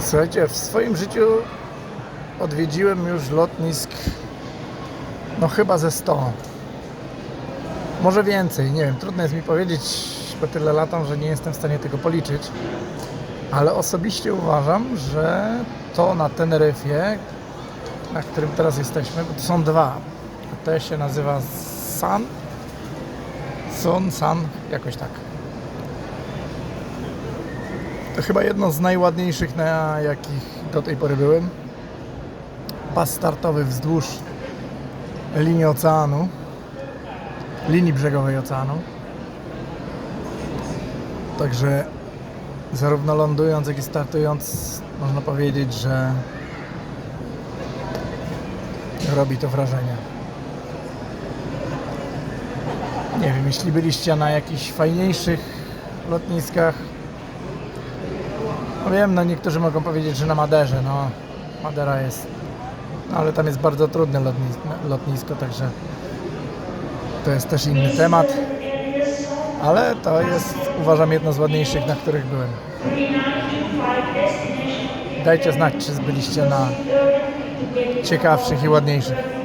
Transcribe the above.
Słuchajcie, w swoim życiu odwiedziłem już lotnisk no chyba ze 100. Może więcej, nie wiem, trudno jest mi powiedzieć po tyle latom, że nie jestem w stanie tego policzyć. Ale osobiście uważam, że to na Teneryfie, na którym teraz jesteśmy, bo to są dwa. To się nazywa Sun, Sun, Sun, jakoś tak. To chyba jedno z najładniejszych, na jakich do tej pory byłem. Pas startowy wzdłuż linii oceanu, linii brzegowej oceanu. Także zarówno lądując, jak i startując, można powiedzieć, że robi to wrażenie. Nie wiem, jeśli byliście na jakichś fajniejszych lotniskach, no wiem, no niektórzy mogą powiedzieć, że na Maderze, no Madera jest, no ale tam jest bardzo trudne lotnisko, lotnisko, także to jest też inny temat, ale to jest uważam jedno z ładniejszych, na których byłem. Dajcie znać, czy byliście na ciekawszych i ładniejszych.